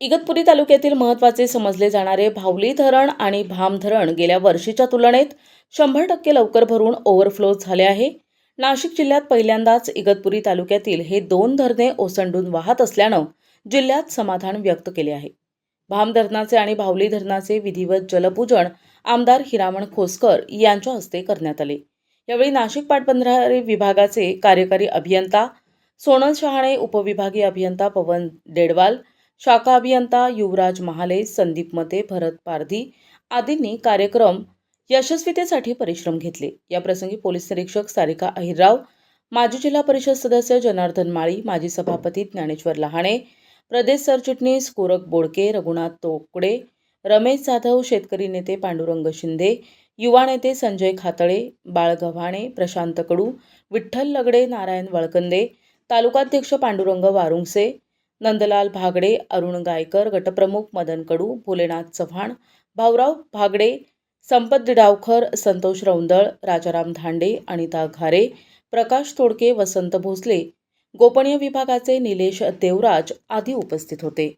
इगतपुरी तालुक्यातील महत्त्वाचे समजले जाणारे भावली धरण आणि भाम धरण गेल्या वर्षीच्या तुलनेत शंभर टक्के लवकर भरून ओव्हरफ्लो झाले आहे. नाशिक जिल्ह्यात पहिल्यांदाच इगतपुरी तालुक्यातील हे दोन धरणे ओसंडून वाहत असल्यानं जिल्ह्यात समाधान व्यक्त केले आहे. भाम धरणाचे आणि भावली धरणाचे विधिवत जलपूजन आमदार हिरामण खोसकर यांच्या हस्ते करण्यात आले. यावेळी नाशिक पाटबंधारे विभागाचे कार्यकारी अभियंता सोनल शहाणे उपविभागीय अभियंता पवन डेडवाल शाखा अभियंता युवराज महाले संदीप मते भरत पारधी आदींनी कार्यक्रम यशस्वीतेसाठी परिश्रम घेतले. या प्रसंगी पोलीस निरीक्षक सारिका अहिरराव माजी जिल्हा परिषद सदस्य जनार्दन माळी माजी सभापती ज्ञानेश्वर लहाणे प्रदेश सरचिटणीस कोरक बोडके रघुनाथ तोकडे रमेश जाधव शेतकरी नेते पांडुरंग शिंदे युवा नेते संजय खातळे बाळ गव्हाणे प्रशांत कडू विठ्ठल लगडे नारायण वळकंदे तालुकाध्यक्ष पांडुरंग वारुंगसे नंदलाल भागडे अरुण गायकर गटप्रमुख मदन कडू भोलेनाथ चव्हाण भाऊराव भागडे संपत दिडावकर संतोष रौंदळ राजाराम धांडे अनिता घारे प्रकाश तोडके वसंत भोसले. गोपनीय विभागाचे निलेश देवराज आदी उपस्थित होते.